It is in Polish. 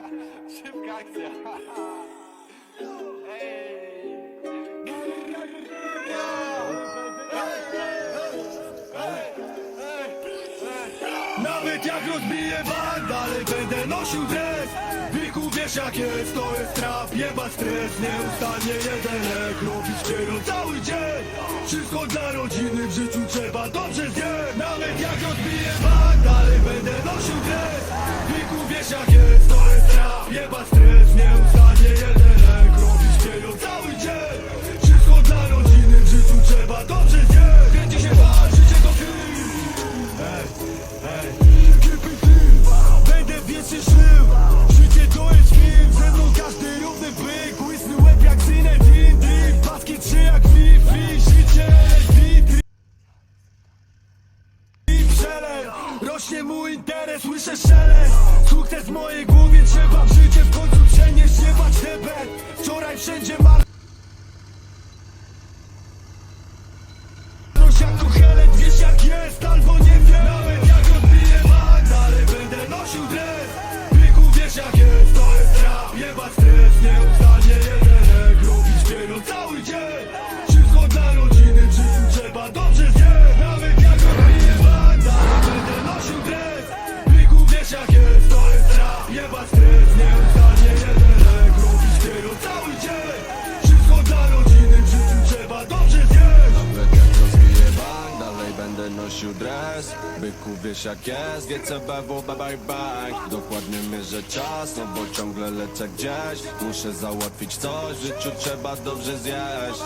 Szybka akcja. Nawet jak rozbiję bank, dalej będę nosił dres Wiku wiesz jak jest, to jest trap, jeba stres Nieustannie jeden lek, robić ścierą cały dzień Wszystko dla rodziny, w życiu trzeba dobrze zjeść Rośnie mój interes, słyszę szelest. Sukces w mojej głowie Trzeba w życie w końcu przenieść Jebać debet Wczoraj wszędzie mar jak tu Helen, wiesz jak jest, albo nie dres Byku wiesz jak jest, GCBW, bye bye bang Dokładnie mierzę czas, no bo ciągle lecę gdzieś. Muszę załatwić coś, w życiu trzeba dobrze zjeść